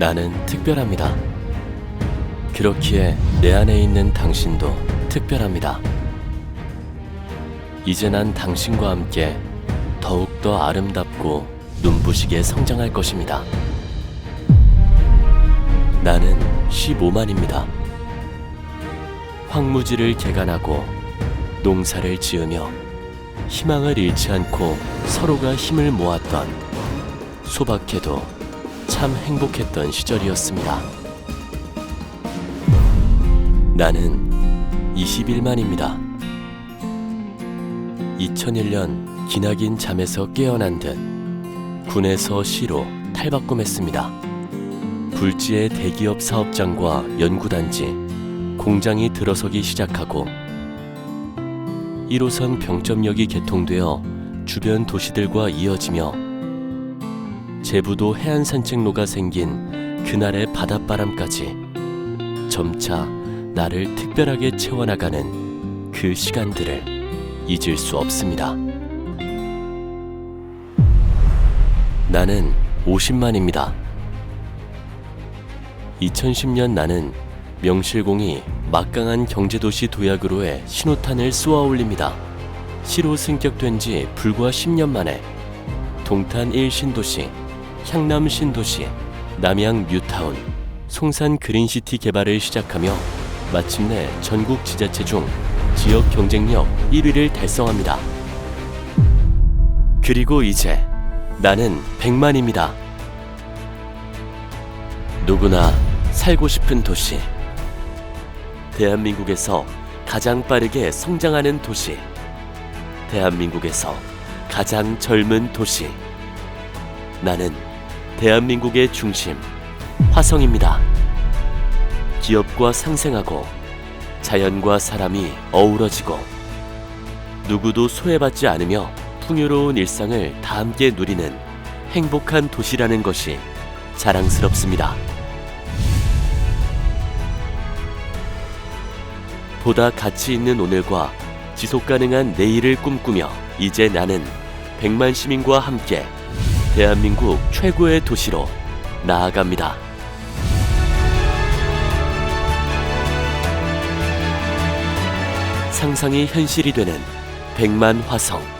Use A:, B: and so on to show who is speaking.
A: 나는 특별합니다. 그렇기에 내 안에 있는 당신도 특별합니다. 이제 난 당신과 함께 더욱더 아름답고 눈부시게 성장할 것입니다. 나는 15만입니다. 황무지를 개간하고 농사를 지으며 희망을 잃지 않고 서로가 힘을 모았던 소박해도 참 행복했던 시절이었습니다. 나는 21만입니다. 2001년 기나긴 잠에서 깨어난 듯 군에서 시로 탈바꿈했습니다. 불지의 대기업 사업장과 연구단지, 공장이 들어서기 시작하고 1호선 병점역이 개통되어 주변 도시들과 이어지며 제부도 해안 산책로가 생긴 그날의 바닷바람까지 점차 나를 특별하게 채워나가는 그 시간들을 잊을 수 없습니다. 나는 50만입니다. 2010년 나는 명실공히 막강한 경제도시 도약으로의 신호탄을 쏘아 올립니다. 시로 승격된 지 불과 10년 만에 동탄 1신도시, 향남 신도시, 남양 뉴타운, 송산 그린시티 개발을 시작하며 마침내 전국 지자체 중 지역 경쟁력 1위를 달성합니다. 그리고 이제 나는 100만입니다. 누구나 살고 싶은 도시. 대한민국에서 가장 빠르게 성장하는 도시. 대한민국에서 가장 젊은 도시. 나는 대한민국의 중심, 화성입니다. 기업과 상생하고 자연과 사람이 어우러지고 누구도 소외받지 않으며 풍요로운 일상을 다 함께 누리는 행복한 도시라는 것이 자랑스럽습니다. 보다 가치 있는 오늘과 지속 가능한 내일을 꿈꾸며 이제 나는 100만 시민과 함께 대한민국 최고의 도시로 나아갑니다. 상상이 현실이 되는 100만 화성.